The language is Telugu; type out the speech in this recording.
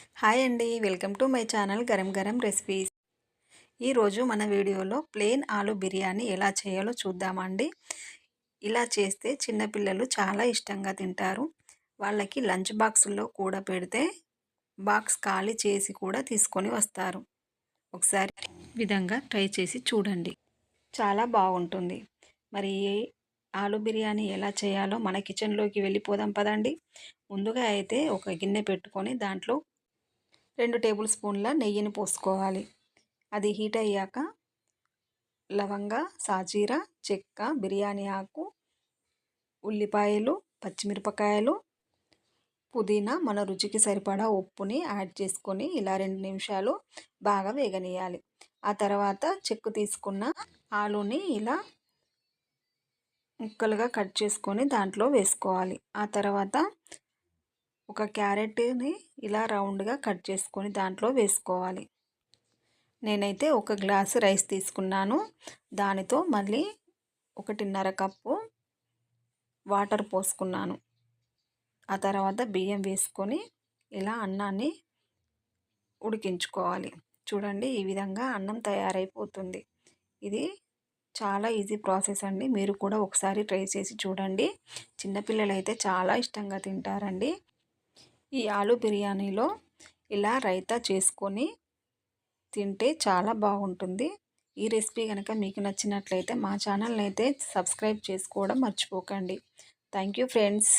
హాయ్ అండి. Welcome to my channel Garam Garam recipes. ఈరోజు మన వీడియోలో ప్లెయిన్ ఆలు బిర్యానీ ఎలా చేయాలో చూద్దామండి ఇలా చేస్తే చిన్నపిల్లలు చాలా ఇష్టంగా తింటారు. వాళ్ళకి లంచ్ బాక్స్లో కూడా పెడితే బాక్స్ ఖాళీ చేసి కూడా తీసుకొని వస్తారు. ఒకసారి విధంగా ట్రై చేసి చూడండి. చాలా బాగుంటుంది. మరి ఆలు బిర్యానీ ఎలా చేయాలో మన కిచెన్లోకి వెళ్ళిపోదాం పదండి. ముందుగా అయితే ఒక గిన్నె పెట్టుకొని దాంట్లో రెండు టేబుల్ స్పూన్ల నెయ్యిని పోసుకోవాలి. అది హీట్ అయ్యాక లవంగ సాజీర చెక్క బిర్యానీ ఆకు ఉల్లిపాయలు పచ్చిమిరపకాయలు పుదీనా మన రుచికి సరిపడా ఉప్పుని యాడ్ చేసుకొని ఇలా రెండు నిమిషాలు బాగా వేగనీయాలి ఆ తర్వాత చెక్కు తీసుకున్న ఆలుని ఇలా ముక్కలుగా కట్ చేసుకొని దాంట్లో వేసుకోవాలి. ఆ తర్వాత ఒక క్యారెట్ని ఇలా రౌండ్గా కట్ చేసుకొని దాంట్లో వేసుకోవాలి. నేనైతే ఒక గ్లాసు రైస్ తీసుకున్నాను. దానితో మళ్ళీ ఒకటిన్నర కప్పు వాటర్ పోసుకున్నాను. ఆ తర్వాత బియ్యం వేసుకొని ఇలా అన్నాన్ని ఉడికించుకోవాలి. చూడండి ఈ విధంగా అన్నం తయారైపోతుంది. ఇది చాలా ఈజీ ప్రాసెస్ అండి. మీరు కూడా ఒకసారి ట్రై చేసి చూడండి. చిన్నపిల్లలు అయితే చాలా ఇష్టంగా తింటారండి. ఈ ఆలు బిర్యానీలో ఇలా రైతా చేసుకొని తింటే చాలా బాగుంటుంది. ఈ రెసిపీ కనుక మీకు నచ్చినట్లయితే మా ఛానల్ని అయితే సబ్స్క్రైబ్ చేసుకోవడం మర్చిపోకండి. Thank you friends.